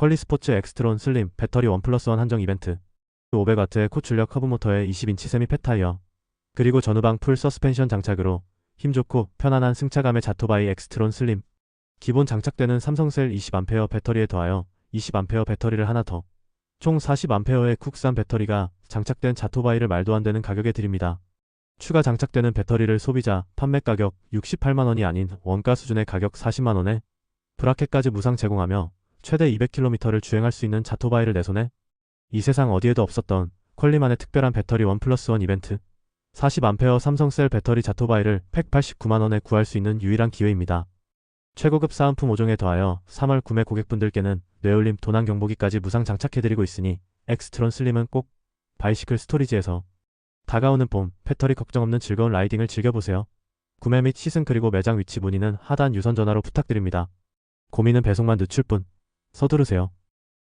퀄리 스포츠 엑스트론 슬림 배터리 원 플러스 원 한정 이벤트. 500W의 고출력 커브 모터에 20인치 세미 팻 타이어. 그리고 전후방 풀 서스펜션 장착으로 힘 좋고 편안한 승차감의 자토바이 엑스트론 슬림. 기본 장착되는 삼성셀 20A 배터리에 더하여 20A 배터리를 하나 더. 총 40A의 국산 배터리가 장착된 자토바이를 말도 안 되는 가격에 드립니다. 추가 장착되는 배터리를 소비자 판매 가격 68만원이 아닌 원가 수준의 가격 40만원에 브라켓까지 무상 제공하며 최대 200km를 주행할 수 있는 자토바이를 내 손에 이 세상 어디에도 없었던 퀄리만의 특별한 배터리 원 플러스 원 이벤트 40A 삼성셀 배터리 자토바이를 팩 89만원에 구할 수 있는 유일한 기회입니다. 최고급 사은품 5종에 더하여 3월 구매 고객분들께는 뇌울림 도난 경보기까지 무상 장착해드리고 있으니 엑스트론 슬림은 꼭 바이시클 스토리지에서 다가오는 봄 배터리 걱정 없는 즐거운 라이딩을 즐겨보세요. 구매 및 시승 그리고 매장 위치 문의는 하단 유선 전화로 부탁드립니다. 고민은 배송만 늦출 뿐. 서두르세요.